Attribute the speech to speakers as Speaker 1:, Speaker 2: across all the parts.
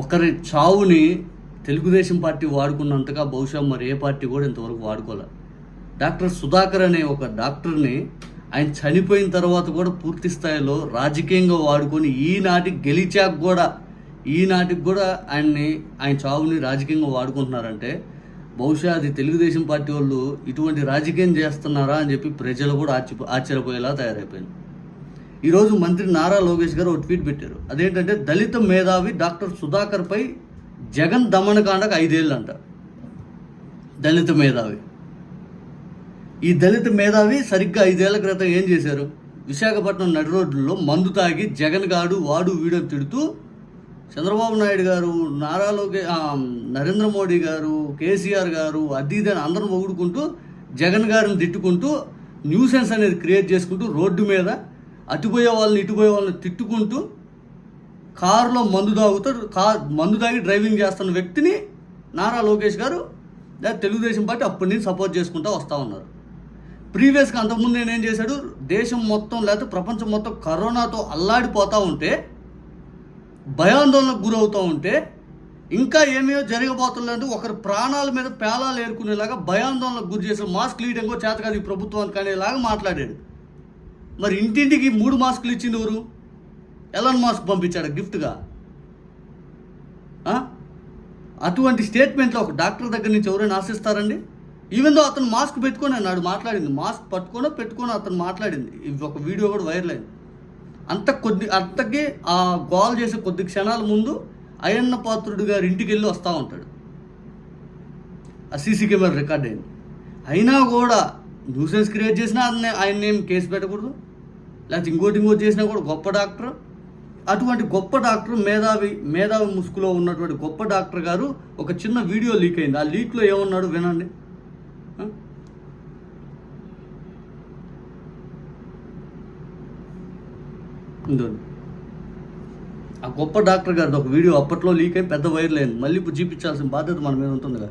Speaker 1: ఒకరి చావుని తెలుగుదేశం పార్టీ వాడుకున్నంతగా బహుశా మరి ఏ పార్టీ కూడా ఇంతవరకు వాడుకోలే. డాక్టర్ సుధాకర్ అనే ఒక డాక్టర్ని ఆయన చనిపోయిన తర్వాత కూడా పూర్తి స్థాయిలో రాజకీయంగా వాడుకొని ఈనాటి గెలిచాక కూడా ఈనాటికి కూడా ఆయన్ని ఆయన చావుని రాజకీయంగా వాడుకుంటున్నారంటే బహుశా అది తెలుగుదేశం పార్టీ వాళ్ళు ఇటువంటి రాజకీయం చేస్తున్నారా అని చెప్పి ప్రజలు కూడా ఆశ్చర్య ఆశ్చర్యపోయేలా తయారైపోయింది. ఈరోజు మంత్రి నారా లోకేష్ గారు ఒక ట్వీట్ పెట్టారు. అదేంటంటే దళిత మేధావి డాక్టర్ సుధాకర్పై జగన్ దమనకాండకు ఐదేళ్ళు అంట దళిత మేధావి. ఈ దళిత మేధావి సరిగ్గా ఐదేళ్ళ క్రితం ఏం చేశారు? విశాఖపట్నం నడి రోడ్లలో మందు తాగి జగన్ గాడు వాడు వీడు తిడుతూ చంద్రబాబు నాయుడు గారు నారా లోకే నరేంద్ర మోడీ గారు కేసీఆర్ గారు అది ఇది అని అందరం పొగుడుకుంటూ జగన్ గారిని తిట్టుకుంటూ న్యూసెన్స్ అనేది క్రియేట్ చేసుకుంటూ రోడ్డు మీద అటుపోయే వాళ్ళని ఇటుపోయే వాళ్ళని తిట్టుకుంటూ కారులో మందు తాగుతూ కార్ మందు తాగి డ్రైవింగ్ చేస్తున్న వ్యక్తిని నారా లోకేష్ గారు లేదా తెలుగుదేశం పార్టీ అప్పటి నుంచి సపోర్ట్ చేసుకుంటూ వస్తూ ఉన్నారు. ప్రీవియస్గా అంతకుముందు నేను ఏం చేశాడు? దేశం మొత్తం లేకపోతే ప్రపంచం మొత్తం కరోనాతో అల్లాడిపోతూ ఉంటే భయాందోళనకు గురవుతూ ఉంటే ఇంకా ఏమేమో జరగబోతుందంటే ఒకరి ప్రాణాల మీద పేలాలు ఏరుకునేలాగా భయాందోళనకు గురి చేసి మాస్క్ లీడింగో చేతకాదు ఈ ప్రభుత్వానికి అనేలాగా మాట్లాడాడు. మరి ఇంటింటికి మూడు మాస్కులు ఇచ్చింది ఎవరు? ఎలాన్ మాస్క్ పంపించాడు గిఫ్ట్గా? అటువంటి స్టేట్మెంట్లో ఒక డాక్టర్ దగ్గర నుంచి ఎవరైనా ఆశిస్తారండి? ఈవెన్ దో అతను మాస్క్ పెట్టుకొని అన్నాడు మాట్లాడింది మాస్క్ పట్టుకోనో పెట్టుకొని అతను మాట్లాడింది. ఇది ఒక వీడియో కూడా వైరల్ అయింది. అంత కొద్ది అంతకి ఆ గోల్ చేసే కొద్ది క్షణాల ముందు అయ్యన్న పాత్రుడు గారి ఇంటికి వెళ్ళి వస్తూ ఉంటాడు. ఆ సీసీ కెమెరా రికార్డ్ అయింది. అయినా కూడా న్యూసెన్స్ క్రియేట్ చేసినా ఆయన ఆయన ఏం కేసు పెట్టకూడదు? లేకపోతే ఇంకోటి ఇంకోటి చేసినా కూడా గొప్ప డాక్టర్ అటువంటి గొప్ప డాక్టర్ మేధావి మేధావి ముసుగులో ఉన్నటువంటి గొప్ప డాక్టర్ గారు ఒక చిన్న వీడియో లీక్ అయింది. ఆ లీక్లో ఏమన్నాడు వినండి. ఆ? గొప్ప డాక్టర్ గారిది ఒక వీడియో అప్పట్లో లీక్ అయి పెద్ద వైర్లు అయింది. మళ్ళీ ఇప్పుడు చూపించాల్సిన బాధ్యత మన మీద ఉంటుంది కదా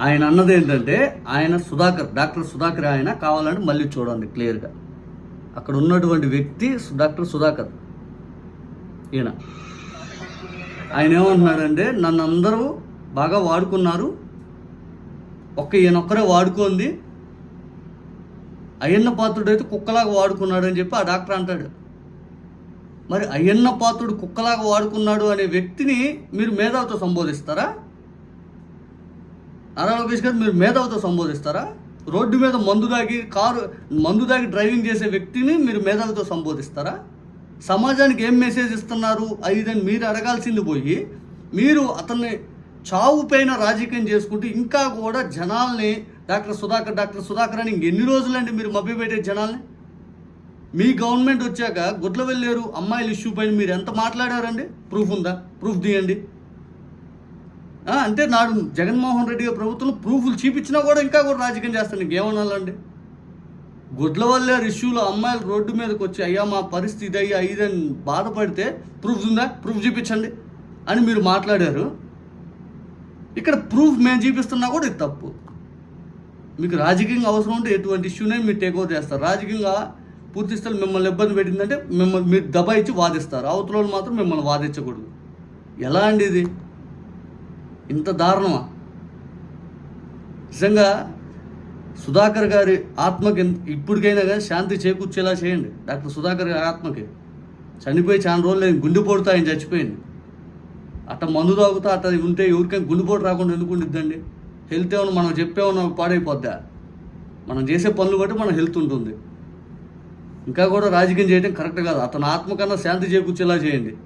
Speaker 1: ఆయన అన్నది ఏంటంటే ఆయన సుధాకర్ డాక్టర్ సుధాకర్ ఆయన కావాలంటే మళ్ళీ చూడండి క్లియర్గా అక్కడ ఉన్నటువంటి వ్యక్తి డాక్టర్ సుధాకర్. ఈయన. ఆయన ఏమంటున్నాడంటే నన్ను అందరూ బాగా వాడుకున్నారు. ఒక్క ఈయన ఒక్కరే వాడుకోంది. అయ్యన్న పాత్రుడు అయితే కుక్కలాగా వాడుకున్నాడు అని చెప్పి ఆ డాక్టర్ అంటాడు. మరి అయ్యన్న పాత్రుడు కుక్కలాగా వాడుకున్నాడు అనే వ్యక్తిని మీరు మేధావితో సంబోధిస్తారా? నారా లోకేష్ గారు మీరు మేధావితో సంబోధిస్తారా? రోడ్డు మీద మందు దాగి కారు మందు దాగి డ్రైవింగ్ చేసే వ్యక్తిని మీరు మేధావితో సంబోధిస్తారా? సమాజానికి ఏం మెసేజ్ ఇస్తున్నారు? అని మీరు అడగాల్సింది పోయి మీరు అతన్ని చావు పైన రాజకీయం చేసుకుంటూ ఇంకా కూడా జనాల్ని డాక్టర్ సుధాకర్ డాక్టర్ సుధాకర్ అని ఎన్ని రోజులండి మీరు మభ్యపెట్టే జనాల్ని? మీ గవర్నమెంట్ వచ్చాక గుడ్ల వెళ్ళారు అమ్మాయిల ఇష్యూ పైన మీరు ఎంత మాట్లాడారండి? ప్రూఫ్ ఉందా? ప్రూఫ్ తీయండి. అంటే నాడు జగన్మోహన్ రెడ్డి గారి ప్రభుత్వం ప్రూఫ్లు చూపించినా కూడా ఇంకా కూడా రాజకీయం చేస్తాను. ఇంకేమనాలండి? గుడ్ల వల్లే ఇష్యూలో అమ్మాయిలు రోడ్డు మీదకి వచ్చి అయ్యా మా పరిస్థితి అయ్యా ఇదని బాధపడితే ప్రూఫ్ ఉందా? ప్రూఫ్ చూపించండి అని మీరు మాట్లాడారు. ఇక్కడ ప్రూఫ్ మేము చూపిస్తున్నా కూడా ఇది తప్పు. మీకు రాజకీయంగా అవసరం ఉంటే ఎటువంటి ఇష్యూనే మీరు టేక్ ఓవర్ చేస్తారు. రాజకీయంగా పూర్తి స్థాయి మిమ్మల్ని ఇబ్బంది పెట్టిందంటే మిమ్మల్ని మీరు దబాయించి వాదిస్తారు. అవతల వాళ్ళు మాత్రం మిమ్మల్ని వాదించకూడదు. ఎలా అండి ఇది? ఇంత దారుణమా? నిజంగా సుధాకర్ గారి ఆత్మకి ఇప్పటికైనా కానీ శాంతి చేకూర్చేలా చేయండి. డాక్టర్ సుధాకర్ గారి ఆత్మకి. చనిపోయి చాలా రోజులు నేను గుండెపోటుతో ఆయన చచ్చిపోయింది. అట్ట మందు తాగుతా అట్ట ఉంటే ఎవరికైనా గుండెపోటు రాకుండా ఎందుకు ఉండిద్దండి? హెల్త్ ఏమన్నా మనం చెప్పేమన్నా పాడైపోద్దా? మనం చేసే పనులు బట్టి మన హెల్త్ ఉంటుంది. ఇంకా కూడా రాజకీయం చేయడం కరెక్ట్ కాదు. అతని ఆత్మకన్నా శాంతి చేకూర్చేలా చేయండి.